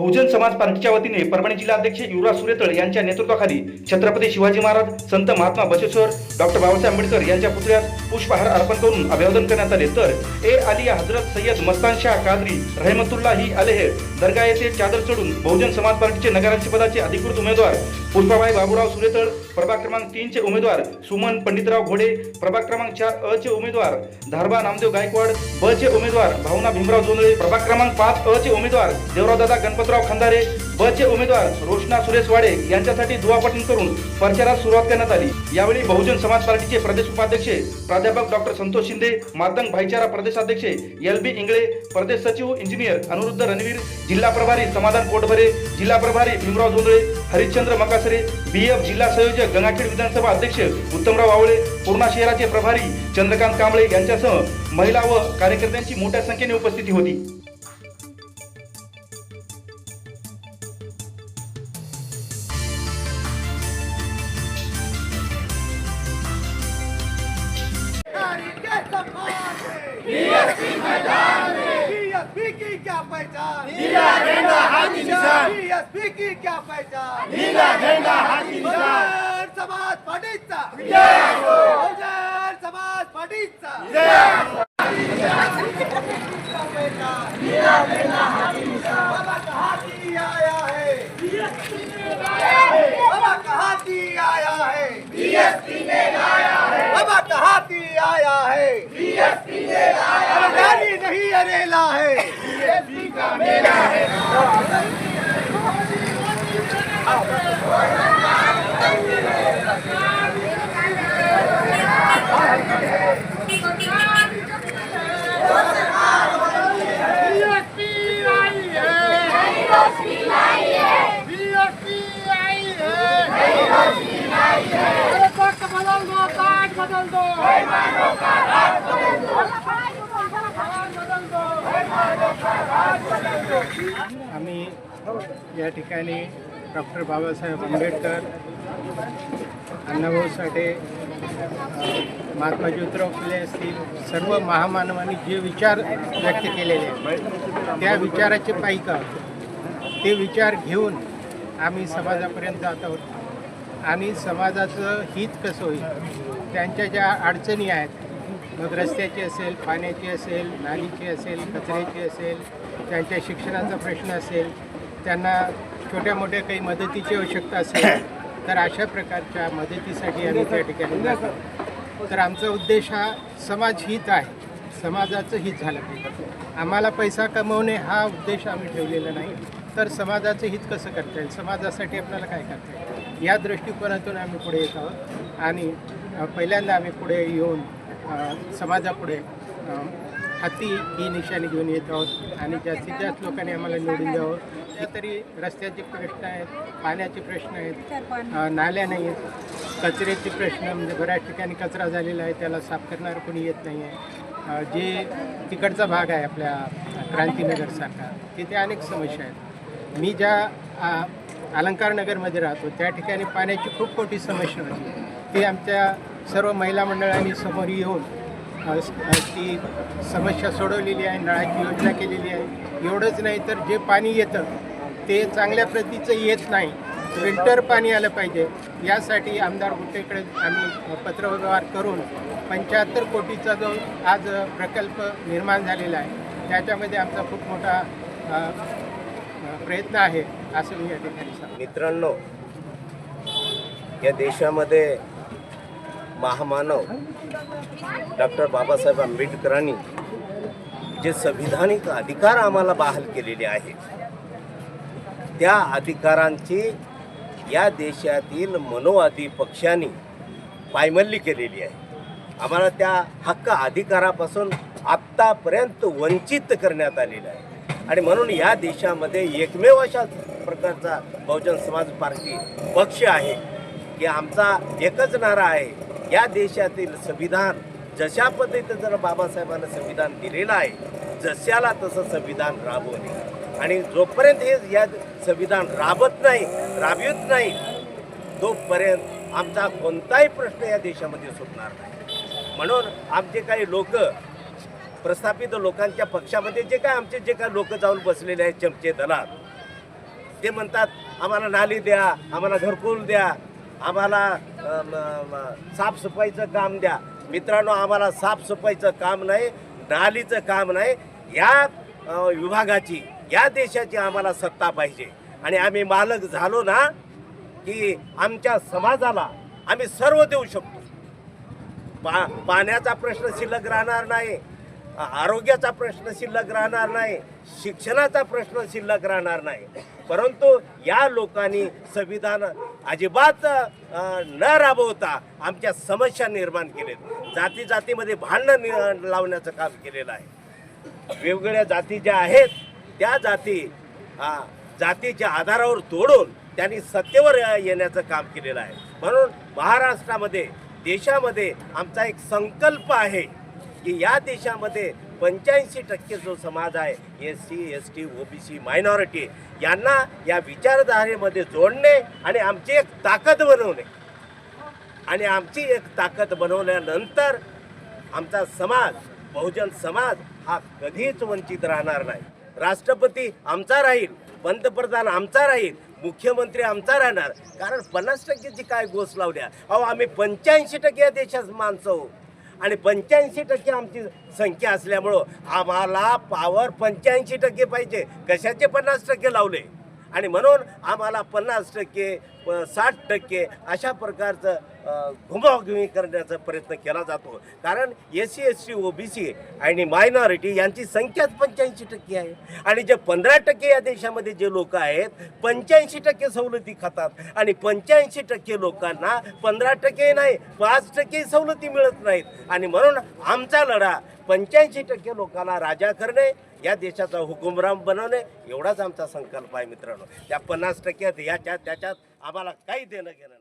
बहुजन समाज पार्टीच्या वतीने परभणी जिल्हाध्यक्ष युवराज सुरेतळ यांच्या नेतृत्वाखाली छत्रपती शिवाजी महाराज संत महात्मा बसवेश्वर डॉक्टर बाबासाहेब आंबेडकर यांच्या पुतळ्यास पुष्पहार अर्पण करून अभिवादन करण्यात आले. तर ए आलिया हजरत सय्यद मस्तान शाह कादरी रहमतुल्लाही अलेह दर्गा येथे चादर चढून बहुजन समाज पार्टीचे नगराध्यक्ष पदाचे अधिकृत उमेदवार पुष्पाबाई बाबूराव सुरेतळ प्रभाग क्रमांक तीनचे उमेदवार सुमन पंडितराव घोडे प्रभाग क्रमांक चार अ चे उमेदवार धारबा नामदेव गायकवाड ब चे उमेदवार भावना भीमराव जोंधळे प्रभाग क्रमांक पाच अ चे उमेदवार देवरावदादा गणपतराव खंदारे बचे उमेदवार रोशना सुरेश वाडे यांच्यासाठी दुवापटन करून प्रचारात सुरुवात करण्यात आली. यावेळी बहुजन समाज पार्टीचे प्रदेश उपाध्यक्ष प्राध्यापक डॉक्टर संतोष शिंदे मातंग भाईचारा प्रदेशाध्यक्ष एल बी इंगळे प्रदेश सचिव इंजिनियर अनुरुद्ध रणवीर जिल्हा प्रभारी समाधान कोटभरे जिल्हा प्रभारी भीमराव जोंधळे हरिश्चंद्र मकासरे बी एफ जिल्हा संयोजक गंगाखेड विधानसभा अध्यक्ष उत्तमराव आवळे पूर्णा शहराचे प्रभारी चंद्रकांत कांबळे यांच्यासह महिला व कार्यकर्त्यांची मोठ्या संख्येने उपस्थिती होती. क्या पहचान नीला झंडा हाथी निशान। बीएसपी की क्या पहचान नीला झंडा हाथी निशान। समाज पार्टीचा। बहुजन समाज पार्टीचा। बाबा कहाँ की आया है। बाबा कहाँ की आया है। बीएसपी ने लाया है। बाबा कहाँ की आया है। बीएसपी ने लाया है गाड़ी नहीं अरेला है बीएसपी का मेला है बीएसपी आई है बीएसपी आई है अरे वक्त बदल दो ताज बदल दो बदल दो आम्ही या ठिकाणी डॉक्टर बाबासाहेब आंबेडकर अण्णाभाऊ साठे महात्मा ज्योतिराव फुले असतील सर्व महामानवांनी जे विचार व्यक्त केलेले आहेत त्या विचाराचे पायिका ते विचार घेऊन आम्ही समाजापर्यंत जात आहोत. आणि समाजाचं हित कसं होईल त्यांच्या ज्या अडचणी आहेत मग रस्त्याची असेल पाण्याची असेल नालीची असेल कचऱ्याची असेल त्यांच्या शिक्षणाचा प्रश्न असेल त्यांना छोट्या मोठ्या काही मदतीची आवश्यकता असेल तर अशा प्रकारच्या मदतीसाठी आम्ही त्या ठिकाणी जातो. तर आमचा उद्देश हा समाज हित आहे. समाजाचं हित झालं पाहिजे. आम्हाला पैसा कमवणे हा उद्देश आम्ही ठेवलेला नाही. तर समाजाचं हित कसं करता येईल? समाजासाठी आपल्याला काय करता येईल? या दृष्टिकोनातून आम्ही पुढे येत आहोत. आणि पहिल्यांदा आम्ही पुढे येऊन समाजापुढे हाती ही निशाणी घेऊन येत आहोत आणि जास्तीत जास्त लोकांनी आम्हाला निवडून द्यावं. हे तरी रस्त्याचे प्रश्न आहेत पाण्याचे प्रश्न आहेत नाल्या नाही आहेत. कचऱ्याचे प्रश्न म्हणजे बऱ्याच ठिकाणी कचरा झालेला आहे त्याला साफ करणारं कोणी येत नाही आहे. जे तिकडचा भाग आहे आपल्या क्रांतीनगरसारखा तिथे अनेक समस्या आहेत. मी ज्या अलंकारनगरमध्ये राहतो त्या ठिकाणी पाण्याची खूप मोठी समस्या होती. ती आमच्या सर्व महिला मंडळांनी समोर येऊन ती समस्या सोडवलेली आहे नळाची योजना केलेली आहे. एवढंच नाही तर जे पाणी येतं ते चांगल्या प्रतीचं येत नाही. फिल्टर पाणी आलं पाहिजे. यासाठी आमदार गुट्टेकडे आम्ही पत्रव्यवहार करून पंच्याहत्तर कोटीचा जो आज प्रकल्प निर्माण झालेला आहे त्याच्यामध्ये आमचा खूप मोठा प्रयत्न आहे असं मी या ठिकाणी सांग मित्रांनो या देशामध्ये महामानव डॉक्टर बाबासाहेब आंबेडकरांनी जे संविधानिक अधिकार आम्हाला बहाल केलेले आहेत त्या अधिकारांची या देशातील मनोवादी पक्षांनी पायमल्ली केलेली आहे. आम्हाला त्या हक्क अधिकारापासून आत्तापर्यंत वंचित करण्यात आलेलं आहे. आणि म्हणून या देशामध्ये एकमेव अशा प्रकारचा बहुजन समाज पार्टी पक्ष आहे की आमचा एकच नारा आहे या देशातील संविधान जशा पद्धतीचं जर बाबासाहेबांना संविधान दिलेलं आहे जशाला तसं संविधान राबवणे आणि जोपर्यंत हे या संविधान राबत नाही राबवत नाही तोपर्यंत आमचा कोणताही प्रश्न या देशामध्ये सुटणार नाही. म्हणून आमचे काही लोक प्रस्थापित लोकांच्या पक्षामध्ये जे काय आमचे जे काय लोक जाऊन बसलेले आहेत चमचे दलाल ते म्हणतात आम्हाला नाली द्या आम्हाला घरकुल द्या आम्हाला साफसफाईचं काम द्या. मित्रांनो आम्हाला साफसफाईचं काम नाही नालीचं काम नाही. या विभागाची या देशाची आम्हाला सत्ता पाहिजे. आणि आम्ही मालक झालो ना की आमच्या समाजाला आम्ही सर्व देऊ शकतो. पा पाण्याचा प्रश्न शिल्लक राहणार नाही आरोग्याचा प्रश्न शिल्लक राहणार नाही शिक्षणाचा प्रश्न शिल्लक राहणार नाही. परंतु या लोकांनी संविधान अजिबात न राबवता आमच्या समस्या निर्माण केलेत. जाती जातीमध्ये भांडणं नि- लावण्याचं काम केलेलं आहे. वेगवेगळ्या जाती ज्या आहेत त्या जाती जातीच्या आधारावर तोडून त्यांनी सत्तेवर येण्याचं काम केलेलं आहे. म्हणून महाराष्ट्रामध्ये देशामध्ये आमचा एक संकल्प आहे की या देशामध्ये पंच्याऐंशी टक्के जो समाज आहे S C S T O B C minority यांना या विचारधारेमध्ये जोडणे आणि आमची एक ताकद बनवणे. आणि आमची एक ताकद बनवल्यानंतर आमचा समाज बहुजन समाज हा कधीच वंचित राहणार नाही. राष्ट्रपती आमचा राहील पंतप्रधान आमचा राहील मुख्यमंत्री आमचा राहणार. कारण पन्नास टक्केची काय गोष्ट लावल्या अहो आम्ही पंच्याऐंशी टक्के या देशात माणसं आणि पंच्याऐंशी टक्के आमची संख्या असल्यामुळं आम्हाला पावर पंच्याऐंशी टक्के पाहिजे. कशाचे पन्नास टक्के लावले? आणि म्हणून आम्हाला पन्नास टक्के साठ टक्के अशा प्रकारचं अ, घुमावघुमी करण्याचा प्रयत्न केला जातो. कारण S C S T O B C आणि मायनॉरिटी यांची संख्याच पंच्याऐंशी टक्के आहे. आणि जे पंधरा टक्के या देशामध्ये जे लोक आहेत पंच्याऐंशी टक्के सवलती खातात. आणि पंच्याऐंशी टक्के लोकांना पंधरा टक्के नाही पाच टक्के सवलती मिळत नाहीत. आणि म्हणून आमचा लढा पंच्याऐंशी टक्के लोकांना राजा करणे या देशाचा हुकुमराम बनवणे एवढाच आमचा संकल्प आहे मित्रांनो. त्या पन्नास टक्क्यात याच्यात त्याच्यात आम्हाला काही देणं घेणं